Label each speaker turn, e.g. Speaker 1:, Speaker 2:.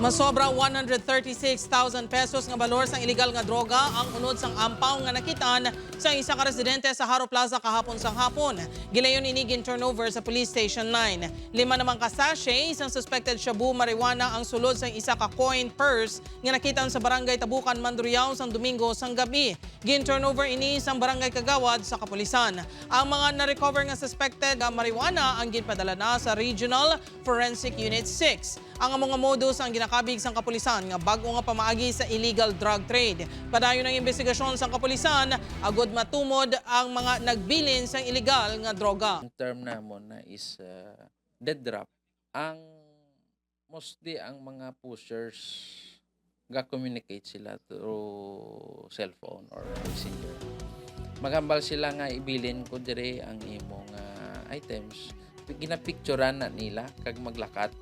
Speaker 1: Masobra 136,000 pesos nga balor sang illegal nga droga ang unod sang ampaw nga nakitaan sa isa ka residente sa Haro Plaza kahapon sang hapon. Gilayon inigin turnover sa Police Station 9. Lima namang kasashe, isang suspected shabu marijuana ang sulod sa isa ka coin purse nga nakitaan sa barangay Tabukan, Mandurriao sang Domingo sang gabi. Gin turnover ini sang barangay Kagawad sa kapulisan. Ang mga na-recover nga suspected nga marijuana ang ginpadala na sa Regional Forensic Unit 6. Ang mga modus ang ginakabig sang kapulisan nga bago nga pamaagi sa illegal drug trade. Padayon ng investigasyon sang kapulisan, agod matumod ang mga nagbilin sang illegal nga droga.
Speaker 2: Ang term namon na is uh, dead drop. Ang mostly ang mga pushers ga-communicate sila through cellphone or messenger. Magambal sila nga ibilin ko dire ang imong uh, items. Ginapicturean na nila kag maglakat